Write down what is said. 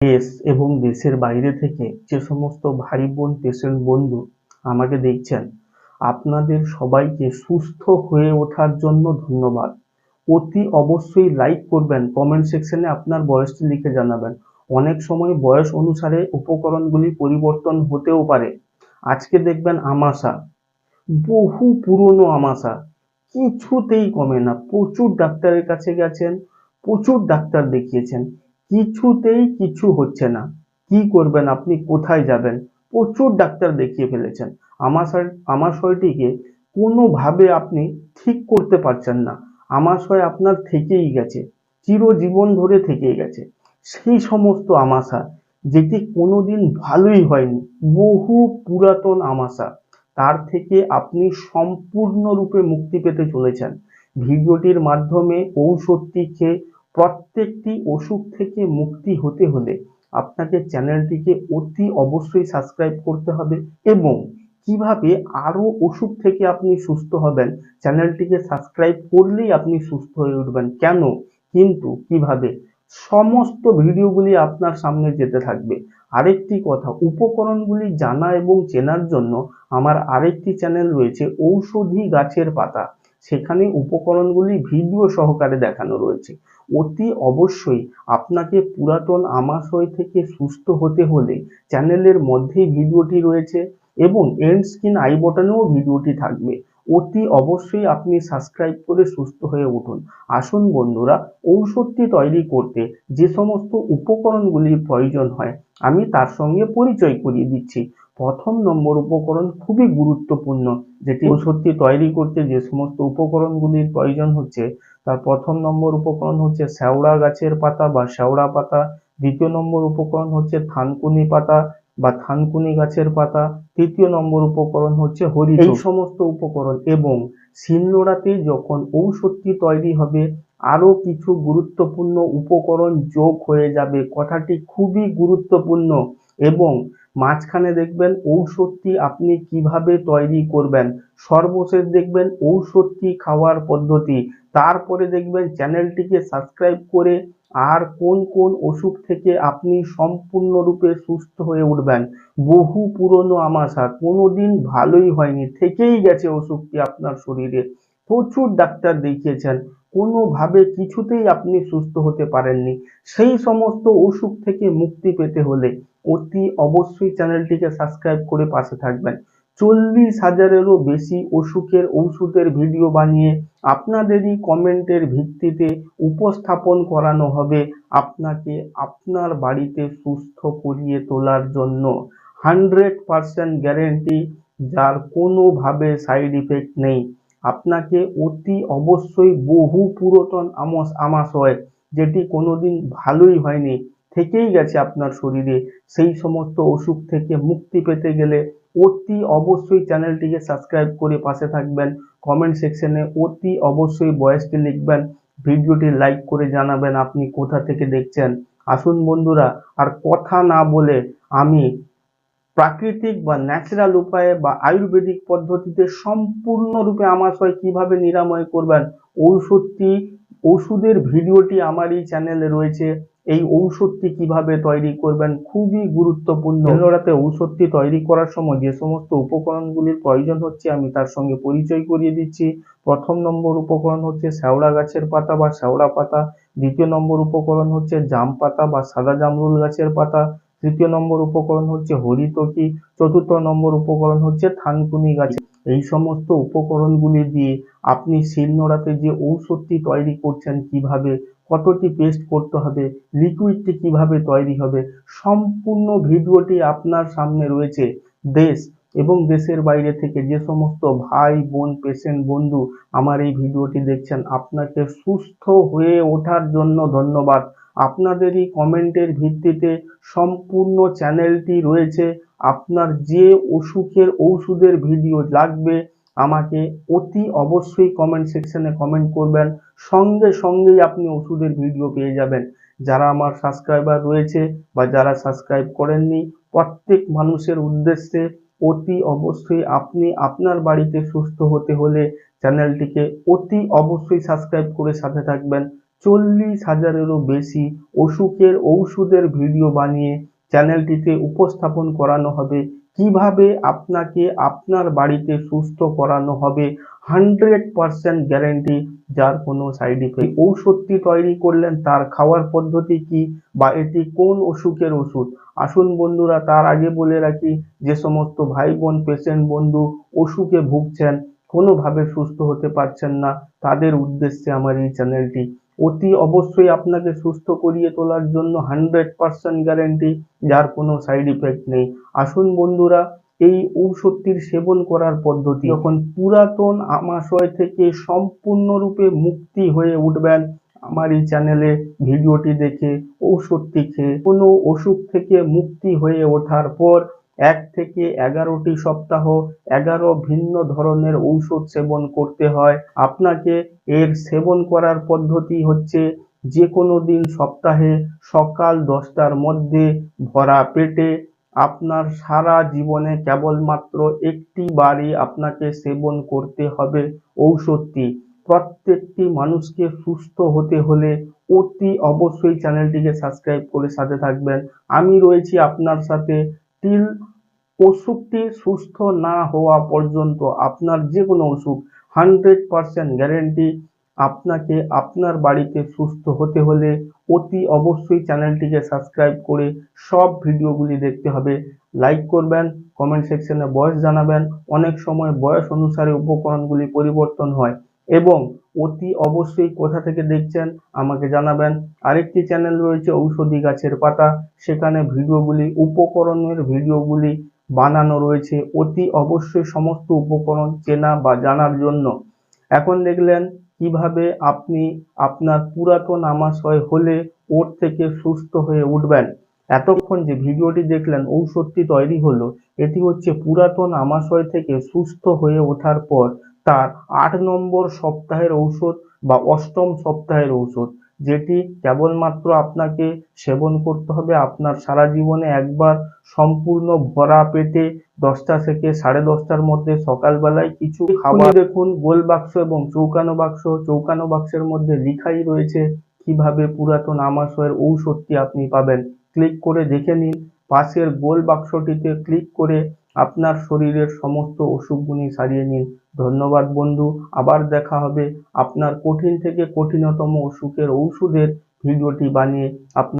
দেশ এবং দেশের বাইরে থেকে যে সমস্ত ভাই বোন, পেশেন্ট বন্ধু আমাকে দেখছেন, আপনাদের সবাইকে সুস্থ হয়ে ওঠার জন্য ধন্যবাদ। অতি অবশ্যই লাইক করবেন কমেন্ট সেকশনে আপনার বয়সটি লিখে জানাবেন। অনেক সময় বয়স অনুসারে উপকরণগুলি পরিবর্তন হতেও পারে। আজকে দেখবেন আমাশা, বহু পুরনো আমাশা। কিছুতেই কমে না, প্রচুর ডাক্তারের কাছে গেছেন, প্রচুর ডাক্তার দেখিয়েছেন। কিছুতেই কিছু হচ্ছে না। কি করবেন আপনি? কোথায় যাবেন? প্রচুর ডাক্তার দেখিয়ে ফেলেছেন। আমাশয় আমাশয়টিকে কোনোভাবে আপনি ঠিক করতে পারছেন না। আমাশয় আপনার থেকেই গেছে, চিরজীবন ধরে থেকেই গেছে। সেই সমস্ত আমাশা যেটি কোনোদিন ভালোই হয়নি, বহু পুরাতন আমাশা তার থেকে আপনি সম্পূর্ণরূপে মুক্তি পেতে চলেছেন। ভিডিওটির মাধ্যমে ঔষধটি খেয়ে প্রত্যেকটি অসুখ থেকে মুক্তি হতে হলে আপনাকে চ্যানেলটিকে অতি অবশ্যই সাবস্ক্রাইব করতে হবে এবং কীভাবে আরও অসুখ থেকে আপনি সুস্থ হবেন, চ্যানেলটিকে সাবস্ক্রাইব করলেই আপনি সুস্থ হয়ে উঠবেন। কেন? কিন্তু কীভাবে? সমস্ত ভিডিওগুলি আপনার সামনে যেতে থাকবে। আরেকটি কথা, উপকরণগুলি জানা এবং চেনার জন্য আমার আরেকটি চ্যানেল রয়েছে ঔষধি গাছের পাতা। সেখানে উপকরণগুলি ভিডিও সহকারে দেখানো রয়েছে। অতি অবশ্যই আপনাকে পুরাতন আমাশয় থেকে সুস্থ হতে হলে চ্যানেলের মধ্যেই ভিডিওটি রয়েছে এবং এন্ড স্ক্রিন আই বটনেও ভিডিওটি থাকবে। অতি অবশ্যই আপনি সাবস্ক্রাইব করে সুস্থ হয়ে উঠুন। আসুন বন্ধুরা, ঔষধটি তৈরি করতে যে সমস্ত উপকরণগুলির প্রয়োজন হয়, আমি তার সঙ্গে পরিচয় করিয়ে দিচ্ছি। প্রথম নম্বর উপকরণ খুবই গুরুত্বপূর্ণ যেটি ঔষধটি তৈরি করতে যে সমস্ত উপকরণগুলির প্রয়োজন হচ্ছে তার প্রথম নম্বর উপকরণ হচ্ছে শ্যাওড়া গাছের পাতা বা শ্যাওড়া পাতা দ্বিতীয় নম্বর উপকরণ হচ্ছে থানকুনি পাতা বা থানকুনি গাছের পাতা তৃতীয় নম্বর উপকরণ হচ্ছে হরি এই সমস্ত উপকরণ এবং শিলনোড়াতে যখন ঔষধটি তৈরি হবে আরও কিছু গুরুত্বপূর্ণ উপকরণ যোগ হয়ে যাবে। কথাটি খুবই গুরুত্বপূর্ণ এবং মাঝখানে দেখবেন ঔষধটি আপনি কীভাবে তৈরি করবেন। সর্বশেষ দেখবেন ঔষধটি খাওয়ার পদ্ধতি। তারপরে দেখবেন চ্যানেলটিকে সাবস্ক্রাইব করে আর কোন কোন অসুখ থেকে আপনি সম্পূর্ণরূপে সুস্থ হয়ে উঠবেন। বহু পুরনো আমাশা, কোনোদিন ভালোই হয়নি, থেকেই গেছে অসুখটি আপনার শরীরে। প্রচুর ডাক্তার দেখিয়েছেন, কোনোভাবে কিছুতেই আপনি সুস্থ হতে পারেননি। সেই সমস্ত অসুখ থেকে মুক্তি পেতে হলে অতি অবশ্যই চ্যানেলটিকে সাবস্ক্রাইব করে পাশে থাকবেন। চল্লিশ হাজারেরও বেশি অসুখের ঔষধের ভিডিও বানিয়ে আপনাদেরই কমেন্টের ভিত্তিতে উপস্থাপন করানো হবে আপনাকে আপনার বাড়িতে সুস্থ করিয়ে তোলার জন্য। হান্ড্রেড পারসেন্ট গ্যারেন্টি, যার কোনোভাবে সাইড ইফেক্ট নেই। আপনাকে অতি অবশ্যই বহু পুরাতন আমস আমাশয়, যেটি কোনোদিন ভালোই হয়নি থেকেই গেছে আপনার শরীরে। সেই সমস্ত অসুখ থেকে মুক্তি পেতে গেলে অতি অবশ্যই চ্যানেলটিকে সাবস্ক্রাইব করে পাশে থাকবেন। কমেন্ট সেকশনে অতি অবশ্যই বয়সটি লিখবেন। ভিডিওটি লাইক করে জানাবেন আপনি কোথা থেকে দেখছেন। আসুন বন্ধুরা, আর কথা না বলে আমি প্রাকৃতিক বা ন্যাচারাল উপায়ে বা আয়ুর্বেদিক পদ্ধতিতে সম্পূর্ণরূপে আমাশয় কীভাবে নিরাময় করবেন, ঔষধটি ওষুধের ভিডিওটি আমার এই চ্যানেলে রয়েছে। এই ঔষধটি কীভাবে তৈরি করবেন খুবই গুরুত্বপূর্ণ। এলোরাতে ঔষধটি তৈরি করার সময় যে সমস্ত উপকরণগুলির প্রয়োজন হচ্ছে আমি তার সঙ্গে পরিচয় করিয়ে দিচ্ছি। প্রথম নম্বর উপকরণ হচ্ছে শ্যাওড়া গাছের পাতা বা শ্যাওড়া পাতা। দ্বিতীয় নম্বর উপকরণ হচ্ছে জাম পাতা বা সাদা জামরুল গাছের পাতা। তৃতীয় নম্বর উপকরণ হচ্ছে হরিতকি। চতুর্থ নম্বর উপকরণ হচ্ছে থানকুনি গাছ। এই সমস্ত উপকরণগুলি দিয়ে আপনি শিলনোড়াতে যে ঔষধটি তৈরি করছেন কীভাবে কতটি পেস্ট করতে হবে লিকুইডটি কীভাবে তৈরি হবে, সম্পূর্ণ ভিডিওটি আপনার সামনে রয়েছে। দেশ এবং দেশের বাইরে থেকে যে সমস্ত ভাই বোন পেশেন্ট বন্ধু আমার এই ভিডিওটি দেখছেন, আপনাকে সুস্থ হয়ে ওঠার জন্য ধন্যবাদ। আপনাদেরই কমেন্টের ভিত্তিতে সম্পূর্ণ চ্যানেলটি রয়েছে। আপনার যে অসুখের ঔষধের ভিডিও লাগবে আমাকে অতি অবশ্যই কমেন্ট সেকশনে কমেন্ট করবেন। সঙ্গে সঙ্গেই আপনি ওষুধের ভিডিও পেয়ে যাবেন। যারা আমার সাবস্ক্রাইবার রয়েছে বা যারা সাবস্ক্রাইব করেননি, প্রত্যেক মানুষের উদ্দেশ্যে অতি অবশ্যই আপনি আপনার বাড়িতে সুস্থ হতে হলে চ্যানেলটিকে অতি অবশ্যই সাবস্ক্রাইব করে সাথে থাকবেন। চল্লিশ হাজারেরও বেশি অসুখের ঔষধের ভিডিও বানিয়ে চ্যানেলটিতে উপস্থাপন করানো হবে। কীভাবে আপনাকে আপনার বাড়িতে সুস্থ করানো হবে? Hundred percent guarantee. যার কোনো সাইড ইফেক্ট। ঔষধটি তৈরি করলেন, তার খাওয়ার পদ্ধতি কি বা এটি কোন অসুখের ওষুধ? আসুন বন্ধুরা, তার আগে বলে রাখি, যে সমস্ত ভাই বোন পেশেন্ট বন্ধু অসুখে ভুগছেন, কোনোভাবে সুস্থ হতে পারছেন না, তাদের উদ্দেশ্যে আমার এই চ্যানেলটি। অতি অবশ্যই আপনাকে সুস্থ করিয়ে তোলার জন্য হান্ড্রেড পার্সেন্ট গ্যারেন্টি। যার কোনো সাইড ইফেক্ট নেই। আসুন বন্ধুরা, এই ঔষধটির সেবন করার পদ্ধতি। যখন পুরাতন আমাশয় থেকে সম্পূর্ণরূপে মুক্তি হয়ে উঠবেন, আমার এই চ্যানেলে ভিডিওটি দেখে, ঔষধটি খেয়ে, কোনো অসুখ থেকে মুক্তি হয়ে ওঠার পর এক থেকে এগারোটি সপ্তাহ এগারো ভিন্ন ধরনের ঔষধ সেবন করতে হয়। আপনাকে এর সেবন করার পদ্ধতি হচ্ছে যে কোনো দিন সপ্তাহে সকাল দশটার মধ্যে ভরা পেটে আপনার সারা জীবনে কেবলমাত্র একটি বারই আপনাকে সেবন করতে হবে ঔষধটি। প্রত্যেকটি মানুষকে সুস্থ হতে হলে অতি অবশ্যই চ্যানেলটিকে সাবস্ক্রাইব করে সাথে থাকবেন। আমি রয়েছি আপনার সাথে টিল, অসুখটি সুস্থ না হওয়া পর্যন্ত আপনার যে কোনো অসুখ, হান্ড্রেড পার্সেন্ট গ্যারেন্টি। আপনাকে আপনার বাড়িতে সুস্থ হতে হলে অতি অবশ্যই চ্যানেলটিকে সাবস্ক্রাইব করে সব ভিডিওগুলি দেখতে হবে। লাইক করবেন কমেন্ট সেকশনে বয়স জানাবেন, অনেক সময় বয়স অনুসারে উপকরণগুলি পরিবর্তন হয় এবং অতি অবশ্যই কোথা থেকে দেখছেন আমাকে জানাবেন। আরেকটি চ্যানেল রয়েছে ঔষধি গাছের পাতা, সেখানে ভিডিওগুলি, উপকরণের ভিডিওগুলি বানানো রয়েছে অতি অবশ্যই সমস্ত উপকরণ চেনা বা জানার জন্য। এখন দেখলেন কীভাবে আপনি আপনার পুরাতন আমাশয় হলে ওর থেকে সুস্থ হয়ে উঠবেন? এতক্ষণ যে ভিডিওটি দেখলেন, ঔষধটি তৈরি হলো। এটি হচ্ছে পুরাতন আমাশয় থেকে সুস্থ হয়ে ওঠার পর তার আট নম্বর সপ্তাহের ঔষধ বা অষ্টম সপ্তাহের ঔষধ। যেটি কেবলমাত্র আপনাকে সেবন করতে হবে। আপনার সারা জীবনে একবার সম্পূর্ণ ভরা পেটে দশটা থেকে সাড়ে দশটার মধ্যে সকালবেলায় কিছু খাবার দেখুন গোল বাক্স এবং চৌকানো বাক্স চৌকানো বাক্সের মধ্যে লিখাই রয়েছে কীভাবে পুরাতন আমাশয়ের ঔষধটি আপনি পাবেন। ক্লিক করে দেখে নিন। পাশের গোল বাক্সটিতে ক্লিক করে আপনার শরীরের সমস্ত অসুখগুলি সারিয়ে নিন। ধন্যবাদ বন্ধু আবার দেখা হবে আপনার কঠিন থেকে কঠিনতম অসুখের ঔষধের ভিডিওটি বানিয়ে আপনার